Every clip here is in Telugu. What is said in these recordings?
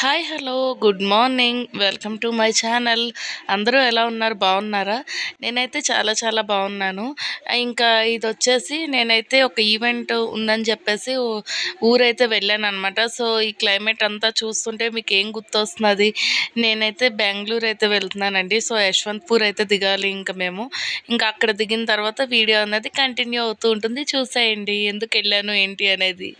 Hi hello good morning. Welcome to my channel. అందరూ ఎలా ఉన్నారు? బాగున్నారా? నేనైతే చాలా చాలా బాగున్నాను. ఇంకా ఇది వచ్చేసి నేనైతే ఒక ఈవెంట్ ఉందని చెప్పేసి ఊరైతే వెళ్ళాను అనమాట సో ఈ క్లైమేట్ అంతా చూస్తుంటే మీకు ఏం గుర్తొస్తున్నది నేనైతే బెంగళూరు అయితే వెళ్తున్నానండి. సో యశ్వంత్పూర్ అయితే దిగాలి ఇంకా మేము. ఇంకా అక్కడ దిగిన తర్వాత వీడియో అనేది కంటిన్యూ అవుతూ ఉంటుంది. చూసేయండి. ఎందుకు వెళ్ళాను ఏంటి అనేది.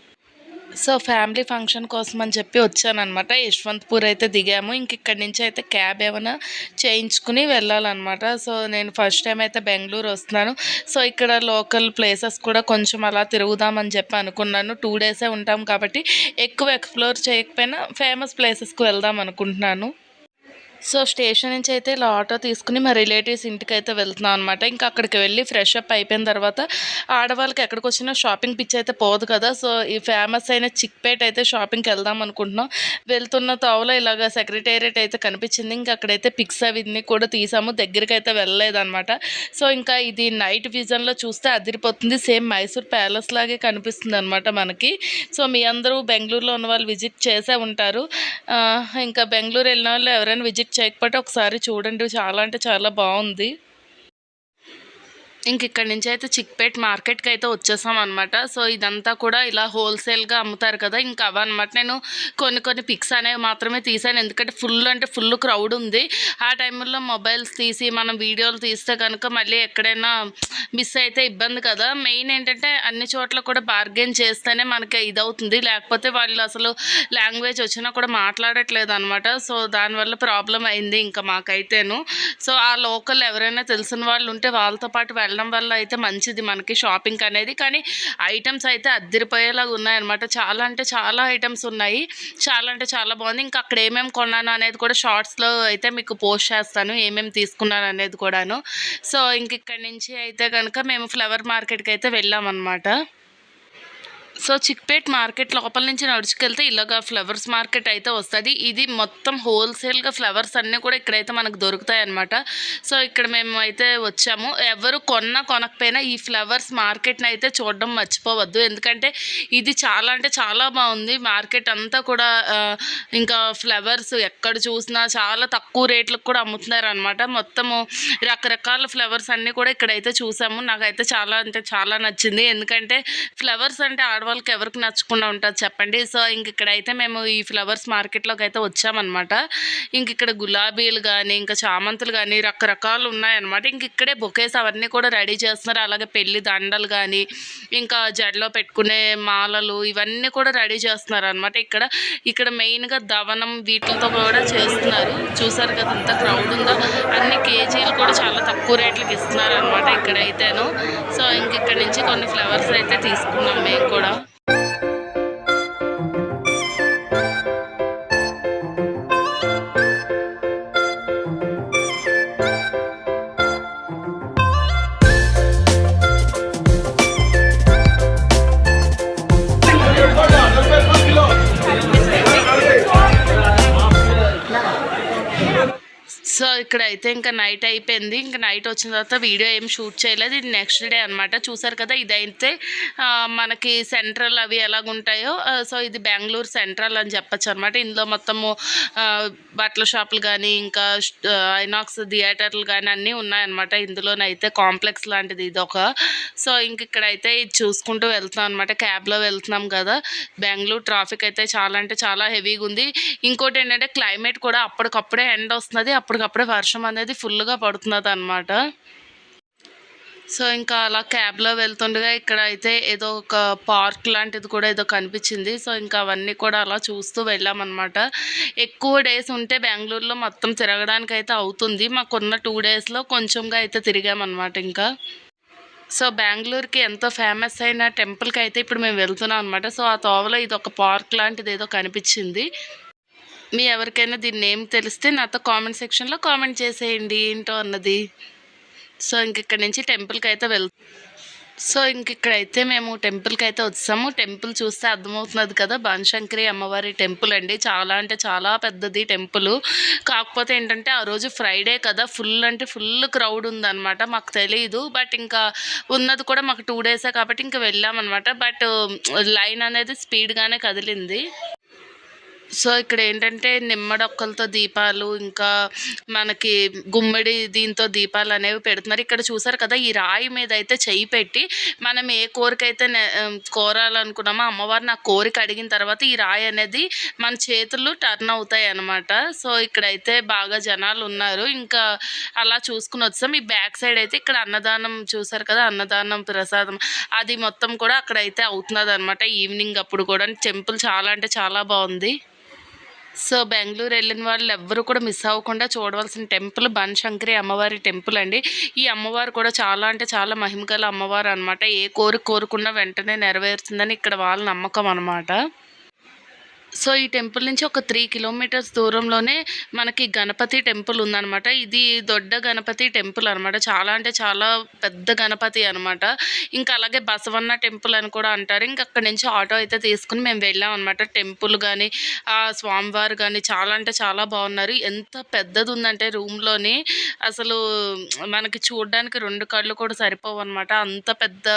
సో ఫ్యామిలీ ఫంక్షన్ కోసం అని చెప్పి వచ్చానమాట యశ్వంత్పూర్ అయితే దిగాము. ఇంక ఇక్కడి నుంచి అయితే క్యాబ్ ఏమైనా చేయించుకుని వెళ్ళాలన్నమాట. సో నేను ఫస్ట్ టైం అయితే బెంగళూరు వస్తున్నాను. సో ఇక్కడ లోకల్ ప్లేసెస్ కూడా కొంచెం అలా తిరుగుదామని చెప్పి అనుకున్నాను. టూ డేసే ఉంటాం కాబట్టి ఎక్కువ ఎక్స్ప్లోర్ చేయకపోయినా ఫేమస్ ప్లేసెస్కి వెళ్దాం అనుకుంటున్నాను. సో స్టేషన్ నుంచి అయితే ఇలా ఆటో తీసుకుని మా రిలేటివ్స్ ఇంటికి అయితే వెళ్తున్నాం అనమాట ఇంకా అక్కడికి వెళ్ళి ఫ్రెష్ అప్ అయిపోయిన తర్వాత ఆడవాళ్ళకి ఎక్కడికి వచ్చినా షాపింగ్ పిచ్ అయితే పోదు కదా. సో ఈ ఫేమస్ అయిన చిక్పేట్ అయితే షాపింగ్కి వెళ్దాం అనుకుంటున్నాం. వెళ్తున్న తావులో ఇలాగ సెక్రటేరియట్ అయితే కనిపించింది. ఇంకా అక్కడైతే పిక్స్ అవిన్ని కూడా తీసాము. దగ్గరికి అయితే వెళ్ళలేదన్నమాట సో ఇంకా ఇది నైట్ విజన్లో చూస్తే అదిరిపోతుంది. సేమ్ మైసూర్ ప్యాలెస్ లాగే కనిపిస్తుంది అనమాట మనకి. సో మీ అందరూ బెంగళూరులో ఉన్న వాళ్ళు విజిట్ చేసే ఉంటారు. ఇంకా బెంగళూరు వెళ్ళిన వాళ్ళు ఎవరైనా విజిట్ చేయకపోతే ఒకసారి చూడండి. చాలా అంటే చాలా బాగుంది. ఇంక ఇక్కడ నుంచి అయితే చిక్పేట్ మార్కెట్కి అయితే వచ్చేసాం అనమాట సో ఇదంతా కూడా ఇలా హోల్సేల్గా అమ్ముతారు కదా ఇంకా అవన్నమాట. నేను కొన్ని కొన్ని పిక్స్ అనేవి మాత్రమే తీసాను. ఎందుకంటే ఫుల్ అంటే ఫుల్ క్రౌడ్ ఉంది. ఆ టైంలో మొబైల్స్ తీసి మనం వీడియోలు తీస్తే కనుక మళ్ళీ ఎక్కడైనా మిస్ అయితే ఇబ్బంది కదా. మెయిన్ ఏంటంటే అన్ని చోట్ల కూడా బార్గెన్ చేస్తేనే మనకి ఇదవుతుంది. లేకపోతే వాళ్ళు అసలు లాంగ్వేజ్ వచ్చినా కూడా మాట్లాడట్లేదు అనమాట సో దానివల్ల ప్రాబ్లం అయింది ఇంకా మాకైతేను. సో ఆ లోకల్ ఎవరైనా తెలిసిన వాళ్ళు ఉంటే వాళ్ళతో పాటు వెళ్ళడం వల్ల అయితే మంచిది మనకి షాపింగ్ అనేది. కానీ ఐటమ్స్ అయితే అద్దరిపోయేలాగా ఉన్నాయన్నమాట. చాలా అంటే చాలా ఐటమ్స్ ఉన్నాయి. చాలా అంటే చాలా బాగుంది. ఇంకా అక్కడ ఏమేమి కొన్నాను అనేది కూడా షార్ట్స్లో అయితే మీకు పోస్ట్ చేస్తాను. ఏమేమి తీసుకున్నాను అనేది కూడాను. సో ఇంక ఇక్కడి నుంచి అయితే కనుక మేము ఫ్లవర్ మార్కెట్కి అయితే వెళ్ళామన్నమాట. సో చిక్పేట్ మార్కెట్ లోపల నుంచి నడుచుకెళ్తే ఇలాగా ఫ్లవర్స్ మార్కెట్ అయితే వస్తుంది. ఇది మొత్తం హోల్సేల్గా ఫ్లవర్స్ అన్నీ కూడా ఇక్కడైతే మనకు దొరుకుతాయి అన్నమాట సో ఇక్కడ మేము అయితే వచ్చాము. ఎవరు కొన్నా కొనకపోయినా ఈ ఫ్లవర్స్ మార్కెట్ని అయితే చూడడం మర్చిపోవద్దు. ఎందుకంటే ఇది చాలా అంటే చాలా బాగుంది. మార్కెట్ అంతా కూడా ఇంకా ఫ్లవర్స్ ఎక్కడ చూసినా చాలా తక్కువ రేట్లకు కూడా అమ్ముతున్నారు అనమాట మొత్తము రకరకాల ఫ్లవర్స్ అన్నీ కూడా ఇక్కడైతే చూసాము. నాకైతే చాలా అంటే చాలా నచ్చింది. ఎందుకంటే ఫ్లవర్స్ అంటే ఆడ ఆడవాళ్ళకి ఎవరికి నచ్చకుండా ఉంటుంది చెప్పండి. సో ఇంక ఇక్కడైతే మేము ఈ ఫ్లవర్స్ మార్కెట్లోకి అయితే వచ్చామన్నమాట. ఇంక ఇక్కడ గులాబీలు కానీ ఇంకా చామంతులు కానీ రకరకాలు ఉన్నాయన్నమాట. ఇంక ఇక్కడే బొకేస్ అవన్నీ కూడా రెడీ చేస్తున్నారు. అలాగే పెళ్ళి దండలు కానీ ఇంకా జడలో పెట్టుకునే మాలలు ఇవన్నీ కూడా రెడీ చేస్తున్నారు అనమాట ఇక్కడ ఇక్కడ మెయిన్గా దవనం వీటితో కూడా చేస్తున్నారు. చూసారు కదా అంత క్రౌడ్ ఉందో అన్ని కేజీలు కూడా చాలా తక్కువ రేట్లకి ఇస్తున్నారు అనమాట ఇక్కడైతేను. సో ఇంక ఇక్కడ నుంచి కొన్ని ఫ్లవర్స్ అయితే తీసుకున్నాం మేము కూడా. ఇక్కడ అయితే ఇంకా నైట్ అయిపోయింది. ఇంకా నైట్ వచ్చిన తర్వాత వీడియో ఏం షూట్ చేయలేదు. ఇది నెక్స్ట్ డే అనమాట చూసారు కదా ఇదైతే మనకి సెంట్రల్ అవి ఎలాగుంటాయో సో ఇది బెంగళూరు సెంట్రల్ అని చెప్పచ్చు అనమాట ఇందులో మొత్తము బట్టల షాపులు కానీ ఇంకా ఐనాక్స్ థియేటర్లు కానీ అన్నీ ఉన్నాయన్నమాట. ఇందులోనైతే కాంప్లెక్స్ లాంటిది ఇది ఒక. సో ఇంక ఇక్కడ అయితే ఇది చూసుకుంటూ వెళ్తున్నాం అనమాట క్యాబ్లో వెళ్తున్నాం కదా. బెంగళూరు ట్రాఫిక్ అయితే చాలా అంటే చాలా హెవీగా ఉంది. ఇంకోటి ఏంటంటే క్లైమేట్ కూడా అప్పటికప్పుడే ఎండ్ వస్తుంది అప్పటికప్పుడే వర్షం అనేది ఫుల్గా పడుతున్నది అనమాట సో ఇంకా అలా క్యాబ్లో వెళ్తుండగా ఇక్కడ అయితే ఏదో ఒక పార్క్ లాంటిది కూడా ఏదో కనిపించింది. సో ఇంకా అవన్నీ కూడా అలా చూస్తూ వెళ్ళామన్నమాట. ఎక్కువ డేస్ ఉంటే బెంగళూరులో మొత్తం తిరగడానికి అయితే అవుతుంది. మాకున్న టూ డేస్లో కొంచెంగా అయితే తిరిగామన్నమాట ఇంకా. సో బెంగళూరుకి ఎంతో ఫేమస్ అయిన టెంపుల్కి అయితే ఇప్పుడు మేము వెళ్తున్నాం అనమాట సో ఆ తోవలో ఇది ఒక పార్క్ లాంటిది ఏదో కనిపించింది. మీ ఎవరికైనా దీని నేమ్ తెలిస్తే నాతో కామెంట్ సెక్షన్లో కామెంట్ చేసేయండి ఏంటో అన్నది. సో ఇంక ఇక్కడ నుంచి టెంపుల్కి అయితే వెళ్ సో ఇంక ఇక్కడైతే మేము టెంపుల్కి అయితే వచ్చాము. టెంపుల్ చూస్తే అర్థమవుతున్నది కదా బాణశంకరి అమ్మవారి టెంపుల్ అండి. చాలా అంటే చాలా పెద్దది టెంపుల్ కాకపోతే ఏంటంటే ఆ రోజు ఫ్రైడే కదా ఫుల్ అంటే ఫుల్ క్రౌడ్ ఉందన్నమాట మాకు తెలియదు బట్ ఇంకా ఉన్నది కూడా మాకు టూ డేసే కాబట్టి ఇంకా వెళ్ళామన్నమాట. బట్ లైన్ అనేది స్పీడ్గానే కదిలింది. సో ఇక్కడ ఏంటంటే నిమ్మడొక్కలతో దీపాలు ఇంకా మనకి గుమ్మడి దీంతో దీపాలు అనేవి పెడుతున్నారు. ఇక్కడ చూసారు కదా ఈ రాయి మీద అయితే చెయ్యి పెట్టి మనం ఏ కోరిక అయితే కోరాలనుకున్నామో అమ్మవారు నా కోరిక అడిగిన తర్వాత ఈ రాయి అనేది మన చేతులు టర్న్ అవుతాయి అన్నమాట సో ఇక్కడైతే బాగా జనాలు ఉన్నారు. ఇంకా అలా చూసుకుని వచ్చాం. ఈ బ్యాక్ సైడ్ అయితే ఇక్కడ అన్నదానం చూసారు కదా అన్నదానం ప్రసాదం అది మొత్తం కూడా అక్కడైతే అవుతున్నది అనమాట ఈవినింగ్ అప్పుడు కూడా. టెంపుల్ చాలా అంటే చాలా బాగుంది. సో బెంగళూరు వెళ్ళిన వాళ్ళు ఎవ్వరూ కూడా మిస్ అవ్వకుండా చూడవలసిన టెంపుల్ బనశంకరి అమ్మవారి టెంపుల్ అండి. ఈ అమ్మవారు కూడా చాలా అంటే చాలా మహిమగల అమ్మవారు అనమాట ఏ కోరిక కోరుకున్నా వెంటనే నెరవేరుతుందని ఇక్కడ వాళ్ళ నమ్మకం అనమాట సో ఈ టెంపుల్ నుంచి ఒక త్రీ కిలోమీటర్స్ దూరంలోనే మనకి గణపతి టెంపుల్ ఉందన్నమాట. ఇది దొడ్డ గణపతి టెంపుల్ అనమాట చాలా అంటే చాలా పెద్ద గణపతి అనమాట ఇంకా అలాగే బసవన్న టెంపుల్ అని కూడా అంటారు. ఇంకా అక్కడి నుంచి ఆటో అయితే తీసుకుని మేము వెళ్ళాం అనమాట టెంపుల్ కానీ ఆ స్వామివారు కానీ చాలా అంటే చాలా బాగున్నారు. ఎంత పెద్దది ఉందంటే రూమ్లోని అసలు మనకి చూడడానికి రెండు కళ్ళు కూడా సరిపోవు అనమాట అంత పెద్ద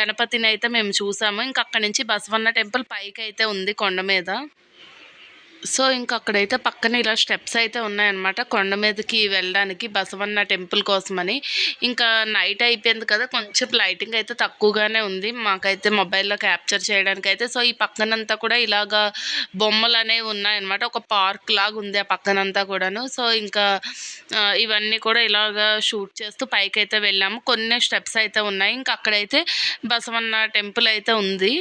గణపతిని అయితే మేము చూసాము. ఇంకా అక్కడి నుంచి బసవన్న టెంపుల్ పైకి అయితే ఉంది కొండ మీద. సో ఇంకా అక్కడైతే పక్కన ఇలా స్టెప్స్ అయితే ఉన్నాయన్నమాట. కొండ మీదకి వెళ్ళడానికి బసవన్న టెంపుల్ కోసమని. ఇంకా నైట్ అయిపోయింది కదా కొంచెం లైటింగ్ అయితే తక్కువగానే ఉంది. మాకైతే మొబైల్లో క్యాప్చర్ చేయడానికి అయితే సో ఈ పక్కనంతా కూడా ఇలాగా బొమ్మలు అనేవి ఉన్నాయన్నమాట. ఒక పార్క్ లాగా ఉంది ఆ పక్కనంతా కూడాను. సో ఇంకా ఇవన్నీ కూడా ఇలాగా షూట్ చేస్తూ పైకి అయితే వెళ్ళాము. కొన్ని స్టెప్స్ అయితే ఉన్నాయి. ఇంకా అక్కడైతే బసవన్న టెంపుల్ అయితే ఉంది.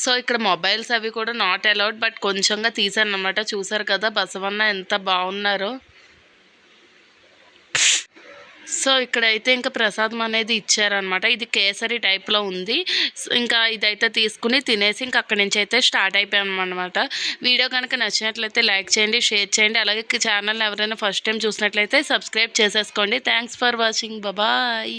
సో ఇక్కడ మొబైల్స్ అవి కూడా నాట్ అలౌడ్ బట్ కొంచెంగా తీసాను అనమాట చూసారు కదా బసవన్న ఎంత బాగున్నారో. సో ఇక్కడైతే ఇంకా ప్రసాదం అనేది ఇచ్చారనమాట ఇది కేసరి టైప్లో ఉంది. సో ఇంకా ఇదైతే తీసుకుని తినేసి ఇంకా అక్కడి నుంచి అయితే స్టార్ట్ అయిపోయాం అనమాట వీడియో కనుక నచ్చినట్లయితే లైక్ చేయండి షేర్ చేయండి. అలాగే ఛానల్ ఎవరైనా ఫస్ట్ టైం చూసినట్లయితే సబ్స్క్రైబ్ చేసేసుకోండి. థ్యాంక్స్ ఫర్ వాచింగ్ బాబాయ్